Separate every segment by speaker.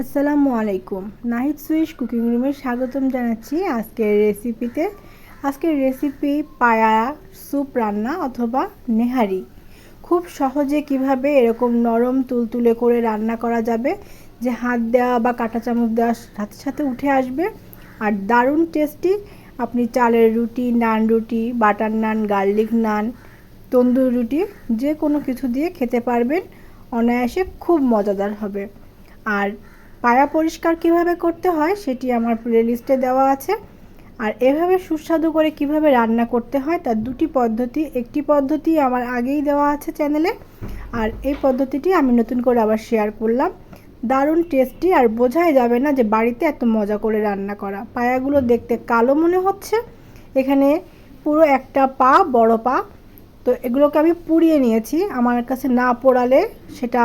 Speaker 1: আসসালামু আলাইকুম। নাহিদ সুইশ কুকিং রুমে স্বাগতম জানাচ্ছি আজকের রেসিপিতে। আজকের রেসিপি পায়া স্যুপ রান্না অথবা নেহারি। খুব সহজে কীভাবে এরকম নরম তুলতুলে করে রান্না করা যাবে, যে হাত দেওয়া বা কাঁটা চামচ দেওয়ার সাথে সাথে উঠে আসবে, আর দারুণ টেস্টি। আপনি চালের রুটি, নান রুটি, বাটার নান, গার্লিক নান, তন্দুর রুটি, যে কোনো কিছু দিয়ে খেতে পারবেন। অনায়াসে খুব মজাদার হবে। আর পায়া পরিষ্কার কীভাবে করতে হয় সেটি আমার প্লেলিস্টে দেওয়া আছে। আর এভাবে সুস্বাদু করে কীভাবে রান্না করতে হয় তার দুটি পদ্ধতি, একটি পদ্ধতি আমার আগেই দেওয়া আছে চ্যানেলে আর এই পদ্ধতিটি আমি নতুন করে আবার শেয়ার করলাম। দারুণ টেস্টি আর বোঝাই যাবে না যে বাড়িতে এত মজা করে রান্না করা। পায়াগুলো দেখতে কালো মনে হচ্ছে। এখানে পুরো একটা পা, বড় পা। তো এগুলোকে আমি পুড়িয়ে নিয়েছি। আমার কাছে না পোড়ালে সেটা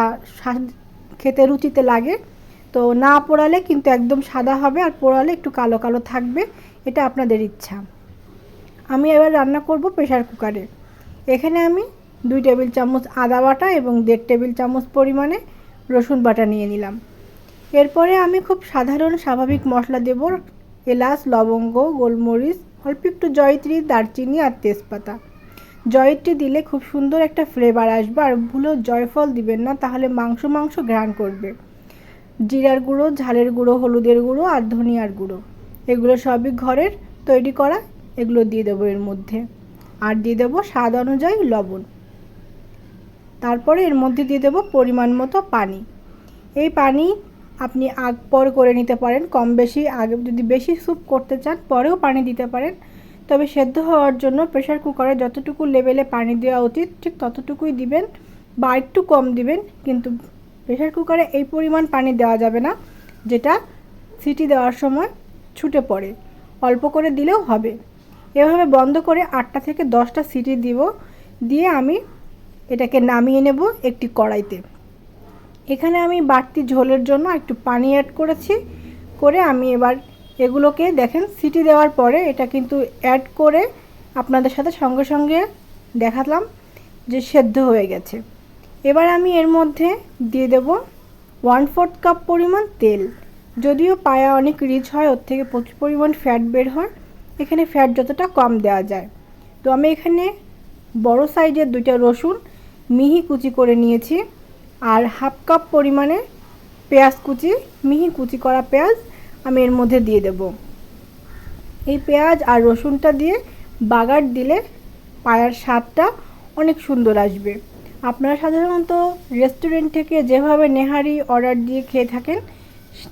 Speaker 1: খেতে রুচিতে লাগে। তো না পোড়ালে কিন্তু একদম সাদা হবে আর পোড়ালে একটু কালো কালো থাকবে, এটা আপনাদের ইচ্ছা। আমি এবার রান্না করব প্রেশার কুকারে। এখানে আমি দুই টেবিল চামচ আদা বাটা এবং দেড় টেবিল চামচ পরিমাণে রসুন বাটা নিয়ে নিলাম। এরপরে আমি খুব সাধারণ স্বাভাবিক মশলা দেব, এলাচ, লবঙ্গ, গোলমরিচ, অল্প একটু জয়ত্রী, দারচিনি আর তেজপাতা। জয়ত্রী দিলে খুব সুন্দর একটা ফ্লেভার আসবে আর ভুলেও জয়ফল দিবেন না, তাহলে মাংস মাংস ঘ্রাণ করবে। জিরার গুঁড়ো, ঝালের গুঁড়ো, হলুদের গুঁড়ো আর ধনিয়ার গুঁড়ো। এগুলো সবই ঘরের তৈরি করা, এগুলো দিয়ে দেবো এর মধ্যে। আর দিয়ে দেবো স্বাদ অনুযায়ী লবণ। তারপরে এর মধ্যে দিয়ে দেবো পরিমাণ মতো পানি। এই পানি আপনি আগ পর করে নিতে পারেন, কম বেশি, আগে যদি বেশি স্যুপ করতে চান, পরেও পানি দিতে পারেন। তবে সেদ্ধ হওয়ার জন্য প্রেশার কুকারে যতটুকু লেভেলে পানি দেওয়া উচিত, ঠিক ততটুকুই দিবেন বা একটু কম দিবেন, কিন্তু প্রেশার কুকারে এই পরিমাণ পানি দেওয়া যাবে না, যেটা সিটি দেওয়ার সময় ছুটে পড়ে। অল্প করে দিলেও হবে। এভাবে বন্ধ করে আটটা থেকে দশটা সিটি দিব, দিয়ে আমি এটাকে নামিয়ে নেব একটি কড়াইতে। এখানে আমি বাড়তি ঝোলের জন্য একটু পানি অ্যাড করেছি, করে আমি এবার এগুলোকে দেখেন সিটি দেওয়ার পরে এটা কিন্তু অ্যাড করে আপনাদের সাথে সঙ্গে সঙ্গে দেখালাম যে সেদ্ধ হয়ে গেছে। এবার আমি এর মধ্যে দিয়ে দেব ওয়ান ফোর্থ কাপ পরিমাণ তেল। যদিও পায়া অনেক রিচ হয়, ওর থেকে প্রচুর পরিমাণ ফ্যাট বের হয়, এখানে ফ্যাট যতটা কম দেওয়া যায়। তো আমি এখানে বড় সাইজের দুইটা রসুন মিহি কুচি করে নিয়েছি, আর হাফ কাপ পরিমাণে পেঁয়াজ কুচি, মিহি কুচি করা পেঁয়াজ আমি এর মধ্যে দিয়ে দেব। এই পেঁয়াজ আর রসুনটা দিয়ে বাগার দিলে পায়ার স্বাদটা অনেক সুন্দর আসবে। আপনারা সাধারণত রেস্টুরেন্ট থেকে যেভাবে নেহারি অর্ডার দিয়ে খেয়ে থাকেন,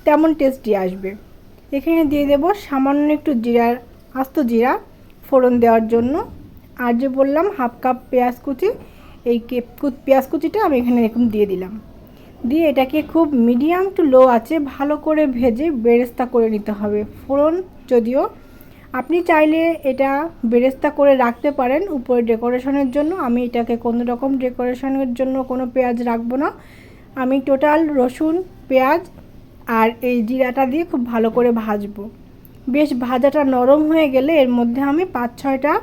Speaker 1: তেমন টেস্টি আসবে। এখানে দিয়ে দেব সামান্য একটু জিরার, আস্ত জিরা ফোড়ন দেওয়ার জন্য। আর যে বললাম হাফ কাপ পেঁয়াজ কুচি, এই পেঁয়াজ কুচিটা আমি এখানে এরকম দিয়ে দিলাম। দিয়ে এটাকে খুব মিডিয়াম টু লো আছে ভালো করে ভেজে বেরেস্তা করে নিতে হবে। ফোড়ন যদিও আপনি চাইলে এটা বেরেস্তা করে রাখতে পারেন উপরে ডেকোরেশনের জন্য। আমি এটাকে কোনো রকম ডেকোরেশনের জন্য কোনো পেঁয়াজ রাখব না। আমি টোটাল রসুন, পেঁয়াজ আর এই জিরাটা দিয়ে খুব ভালো করে ভাজবো। বেশ ভাজাটা নরম হয়ে গেলে এর মধ্যে আমি পাঁচ, ছয়টা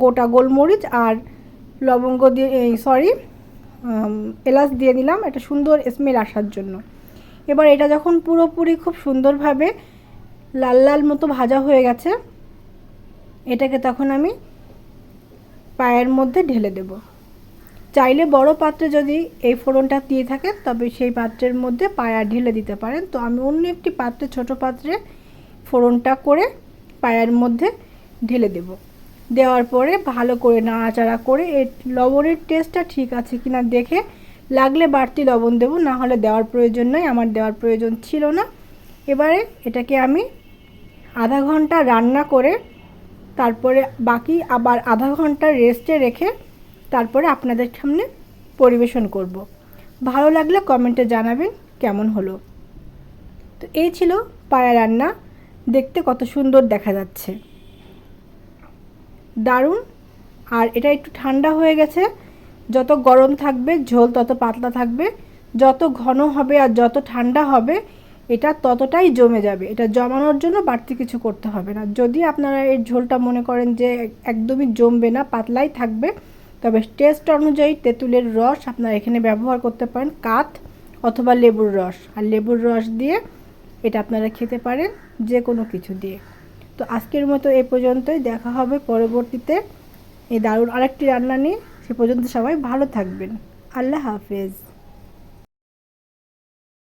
Speaker 1: গোটা গোলমরিচ আর লবঙ্গ দিয়ে সরি এলাচ দিয়ে দিলাম। এটা সুন্দর স্মেল আসার জন্য। এবার এটা যখন পুরোপুরি খুব সুন্দরভাবে লাল লাল মতো ভাজা হয়ে গেছে। এটাকে তখন আমি পায়ের মধ্যে ঢেলে দেব। চাইলে বড় পাত্রে যদি এই ফোড়নটা দিয়ে থাকে, তবে সেই পাত্রের মধ্যে পায়া ঢেলে দিতে পারেন। তো আমি অন্য একটি পাত্রে, ছোট পাত্রে ফোড়নটা করে পায়ার মধ্যে ঢেলে দেব। দেওয়ার পরে ভালো করে নাড়াচাড়া করে, এর লবণের টেস্টটা ঠিক আছে কিনা দেখে লাগলে বাড়তি লবণ দেব, না হলে দেওয়ার প্রয়োজন নয় আমার দেওয়ার প্রয়োজন ছিল না। এবারে এটাকে আমি আধা ঘণ্টা রান্না করে তারপরে বাকি আবার আধা ঘণ্টা রেস্টে রেখে তারপরে আপনাদের সামনে পরিবেশন করব। ভালো লাগলে কমেন্টে জানাবেন কেমন হলো তো এই ছিল পায়া রান্না, দেখতে কত সুন্দর দেখা যাচ্ছে দারুণ, আর এটা একটু ঠান্ডা হয়ে গেছে, যত গরম থাকবে ঝোল তত পাতলা থাকবে, যত ঘন হবে আর যত ঠান্ডা হবে এটা ততটাই জমে যাবে। এটা জমানোর জন্য বাড়তি কিছু করতে হবে না। যদি আপনারা এর ঝোলটা মনে করেন যে একদমই জমবে না, পাতলাই থাকবে, তবে টেস্ট অনুযায়ী তেঁতুলের রস আপনারা এখানে ব্যবহার করতে পারেন, কাত অথবা লেবুর রস। আর লেবুর রস দিয়ে এটা আপনারা খেতে পারেন যে কোনো কিছু দিয়ে। তো আজকের মতো এ পর্যন্তই। দেখা হবে পরবর্তীতে এই দারুণ আরেকটি রান্না নিয়ে। সে পর্যন্ত সবাই ভালো থাকবেন। আল্লাহ হাফেজ।